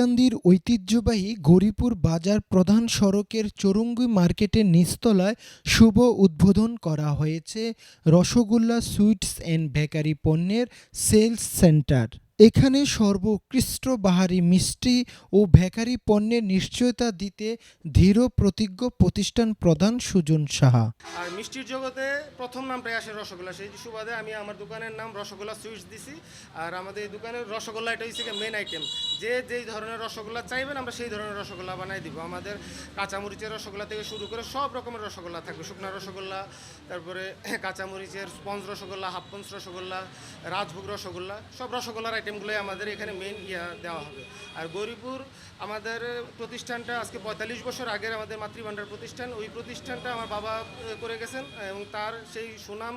দাউদকান্দির ঐতিহ্যবাহী গরিপুর বাজার প্রধান সড়কের চৌরঙ্গি মার্কেটের নিচতলায় শুভ উদ্বোধন করা হয়েছে রসগোল্লা সুইটস অ্যান্ড বেকারি পণ্যের সেলস সেন্টার। এখানে সর্বোৎকৃষ্ট বাহারি মিষ্টি ও ভেকারি পণ্যের নিশ্চয়তা দিতে ধীর প্রতিজ্ঞ প্রতিষ্ঠান প্রধান সুজন সাহা। আর মিষ্টির জগতে প্রথম নামটাই আসে রসগোল্লা। সেই সুবাদে আমি আমার দোকানের নাম রসগোল্লা সুইটস দিছি। আর আমাদের এই দোকানের রসগোল্লা এটা হচ্ছে মেন আইটেম যে যেই ধরনের রসগোল্লা চাইবেন, আমরা সেই ধরনের রসগোল্লা বানাই দিব। আমাদের কাঁচামরিচের রসগোল্লা থেকে শুরু করে সব রকমের রসগোল্লা থাকবে। শুকনা রসগোল্লা, তারপরে কাঁচামরিচের স্পঞ্জ রসগোল্লা, হাফ পঞ্চ রসগোল্লা, রাজভোগ রসগোল্লা, সব রসগোল্লার আইটেমগুলোই আমাদের এখানে মেন ইয়া দেওয়া হবে। আর গৌরীপুর আমাদের প্রতিষ্ঠানটা আজকে পঁয়তাল্লিশ বছর আগের আমাদের মাতৃভাণ্ডার প্রতিষ্ঠান। ওই প্রতিষ্ঠানটা আমার বাবা করে গেছেন এবং তার সেই সুনাম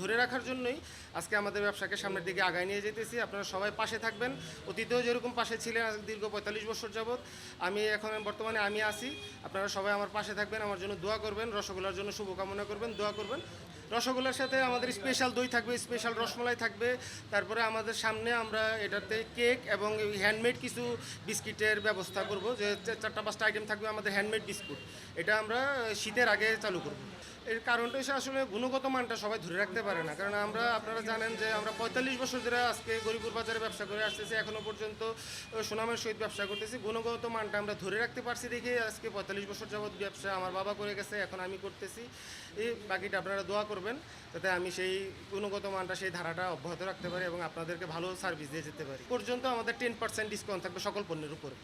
ধরে রাখার জন্যই আজকে আমাদের ব্যবসাকে সামনের দিকে আগায় নিয়ে যেতেছি। আপনারা সবাই পাশে থাকবেন। অতীতেও যেরকম পাশে ছিলেন দীর্ঘ পঁয়তাল্লিশ বছর যাবৎ, আমি এখন বর্তমানে আমি আছি। আপনারা সবাই আমার পাশে থাকবেন, আমার জন্য দোয়া করবেন, রসগোল্লার জন্য শুভকামনা করবেন, দোয়া করবেন। রসগোল্লার সাথে আমাদের স্পেশাল দই থাকবে স্পেশাল রসমালাই থাকবে। তারপরে আমাদের সামনে আমরা এটাতে কেক এবং হ্যান্ডমেড কিছু বিস্কিটের ব্যবস্থা করব। যে চারটা, পাঁচটা আইটেম থাকবে আমাদের হ্যান্ডমেড বিস্কুট। এটা আমরা শীতের আগে চালু করব। এর কারণটা হচ্ছে আসলে গুণগত মানটা সবাই ধরে রাখতে পারে না। কারণ আমরা, আপনারা জানেন যে আমরা পঁয়তাল্লিশ বছর ধরে আজকে গরিপুর বাজারে ব্যবসা করে আসতেছি। এখনও পর্যন্ত সুনামের সহিত ব্যবসা করতেছি। গুণগত মানটা আমরা ধরে রাখতে পারছি দেখে আজকে পঁয়তাল্লিশ বছর যাবৎ ব্যবসা আমার বাবা করে গেছে, এখন আমি করতেছি। এই বাকিটা আপনারা দোয়া করবেন। যাতে আমি সেই গুণগত মানটা সেই ধারাটা অব্যাহত রাখতে পারি এবং আপনাদেরকে ভালো সার্ভিস দিয়ে যেতে পারি। পর্যন্ত আমাদের টেন পার্সেন্ট ডিসকাউন্ট থাকবে সকল পণ্যের উপরে।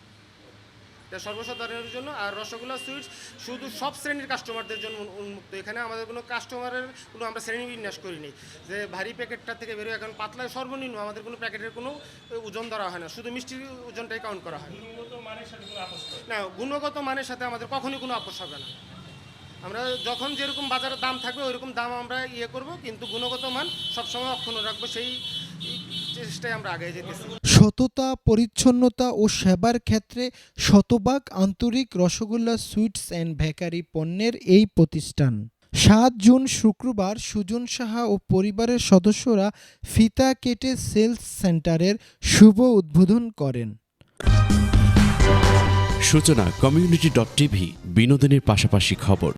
এটা সর্বসাধারণের জন্য। আর রসগোল্লা সুইটস শুধু সব শ্রেণির কাস্টমারদের জন্য উন্মুক্ত। এখানে আমাদের কোনো কাস্টমারের কোনো আমরা শ্রেণি বিন্যাস করিনি যে ভারী প্যাকেটটা থেকে বেরোয় এখন পাতলা সর্বনিম্ন আমাদের কোনো প্যাকেটের কোনো ওজন ধরা হয় না। শুধু মিষ্টির ওজনটাই কাউন্ট করা হয়। না গুণগত মানের সাথে আমাদের কখনই কোনো আপোষ হবে না। আমরা যখন যেরকম বাজারের দাম থাকবে ওইরকম দাম আমরা ইয়ে করব কিন্তু গুণগত মান সবসময় অক্ষুণ্ণ রাখব সেই চেষ্টায় আমরা আগে যেতেছি। সততা পরিচ্ছন্নতা ও সেবার ক্ষেত্রে শতভাগ আন্তরিক রসগোল্লা সুইটস অ্যান্ড বেকারি পণ্যের এই প্রতিষ্ঠান। সাত জুন শুক্রবার সুজন সাহা ও পরিবারের সদস্যরা ফিতা কেটে সেলস সেন্টারের শুভ উদ্বোধন করেন। সূচনা কমিউনিটি ডট টিভি বিনোদনের পাশাপাশি খবর।